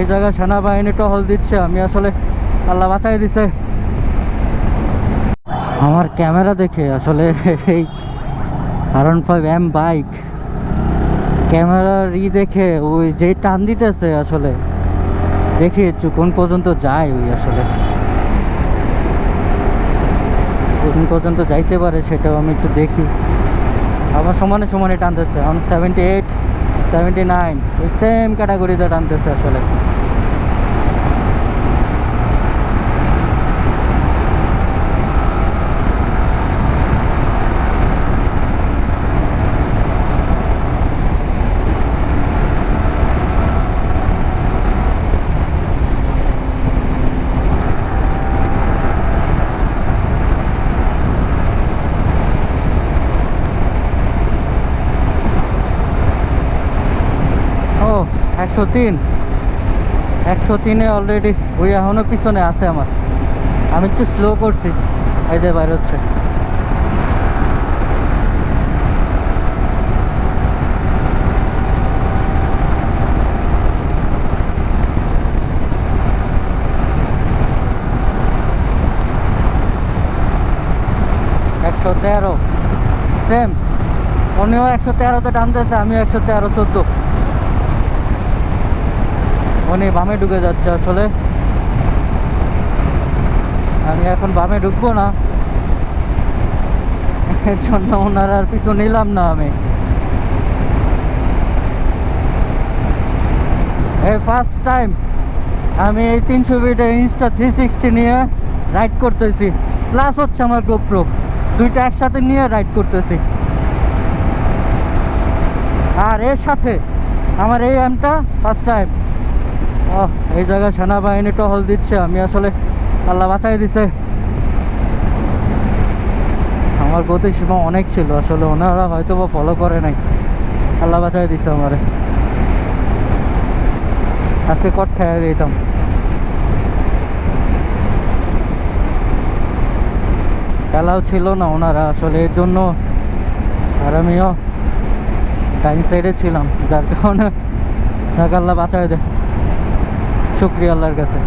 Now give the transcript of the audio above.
এই জায়গায় সেনাবাহিনী টহল দিচ্ছে, আমি আসলে আল্লাহ বাঁচাই দিছে। আমার ক্যামেরা দেখে আসলে এই আরন ফাইভ এম বাইক ক্যামেরার ই দেখে ওই যে টান দিতেছে আসলে। দেখি কোন পর্যন্ত যায় ওই আসলে। কোন পর্যন্ত যাইতে পারে সেটাও আমি একটু দেখি। আমার সমানে সমানে টানতেছে, এখন সেভেন্টি এইট সেভেন্টি নাইন ওই সেম ক্যাটাগরিতে টানতেছে আসলে। একশো তিন। একশো তিনে অলরেডি ওই এখনও পিছনে আছে আমার। আমি একটু স্লো করছি। এই যে বাইর হচ্ছে। একশো তেরো। সেম উনিও একশো তেরোতে টানতেছে, আমিও একশো তেরো, চোদ্দ। উনি বামে ঢুকে যাচ্ছে আসলে। আমি এখন বামে ঢুকবো না। এর জন্য ওনার আর পিছু নিলাম না আমি। এই ফার্স্ট টাইম আমি এই তিনশো ফিটে ইনস্টা থ্রি সিক্সটি নিয়ে রাইড করতেছি। প্লাস হচ্ছে আমার গোপ্রো দুইটা একসাথে নিয়ে রাইড করতেছি। আর এর সাথে আমার এই এমটা ফার্স্ট টাইম এই জায়গায় সেনাবাহিনী টহল দিচ্ছে, আমি আসলে আল্লাহ বাঁচাই দিছে। আমার গতি সীমা অনেক ছিল, আসলে ওনারা হয়তো বা ফলো করে নাই। আল্লাহ বাঁচাই দিছে আমারে। আজকে কট খেয়ে দিতাম খেলাও ছিল না ওনারা, আসলে এর জন্য আর আমিও ডাইন সাইডে ছিলাম, যার কারণে আল্লাহ বাঁচাই দে শুক্রিয়া আল্লাহর কাছে।